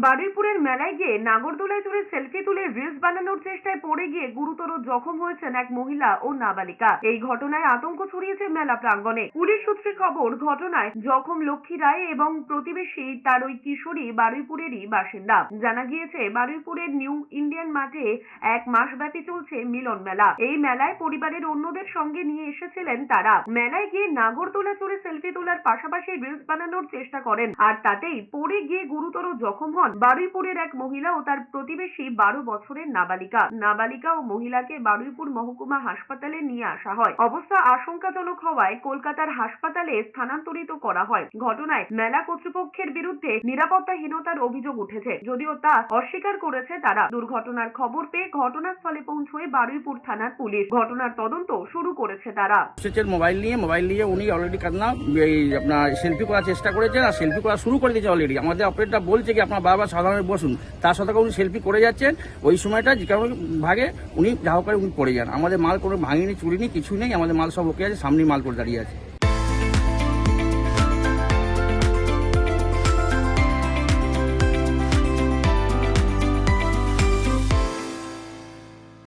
বারুইপুরের মেলায় গিয়ে নাগরদোলায় চড়ে সেলফি তুলে রিলস বানানোর চেষ্টায় পড়ে গিয়ে গুরুতর জখম হয়েছেন এক মহিলা ও নাবালিকা। এই ঘটনায় আতঙ্ক ছড়িয়েছে মেলা প্রাঙ্গণে। পুলিশ সূত্রে খবর, ঘটনায় জখম লক্ষ্মী রায় এবং প্রতিবেশী তার ওই কিশোরী বারুইপুরেরই বাসিন্দা। জানা গিয়েছে, বারুইপুরের নিউ ইন্ডিয়ান মাঠে এক মাসব্যাপী চলছে মিলন মেলা। এই মেলায় পরিবারের অন্যদের সঙ্গে নিয়ে এসেছিলেন তারা। মেলায় গিয়ে নাগরদোলা চড়ে সেলফি তোলার পাশাপাশি রিলস বানানোর চেষ্টা করেন। আর তাতেই পড়ে গিয়ে গুরুতর জখম হন। বারুইপুরের এক মহিলা ও তার প্রতিবেশী বারো বছরের নাবালিকা। নাবালিকা ও মহিলাকে বারুইপুর মহকুমা হাসপাতালে নিয়ে আসা হয়। অবস্থা আশঙ্কাজনক হওয়ায় কলকাতার হাসপাতালে স্থানান্তরিত করা হয়। ঘটনায় মেলা কর্তৃপক্ষের বিরুদ্ধে নিরাপত্তাহীনতার অভিযোগ উঠেছে। যদিও তা অস্বীকার করেছে তারা। দুর্ঘটনার খবর পেয়ে ঘটনাস্থলে পৌঁছয় বারুইপুর থানার পুলিশ। ঘটনার তদন্ত শুরু করেছে তারা। মোবাইল নিয়ে মোবাইল নিয়ে উনি অলরেডি কান্না আপনার সেলফি করার চেষ্টা করেছেন আর সেলফি করা শুরু করে দিয়েছে অলরেডি আমাদের অপারেটর বলছে কি আপনার বারবার সাধারণ বসুন, তার সাথে উনি সেলফি করে যাচ্ছেন, ওই সময়টা যে কারণে ভাগে উনি যা উনি পড়ে যান। আমাদের মাল কোনো ভাঙিনি, চুরিনি, কিছুই নেই, আমাদের মাল সব ওকে আছে, সামনেই মাল করে দাঁড়িয়ে আছে।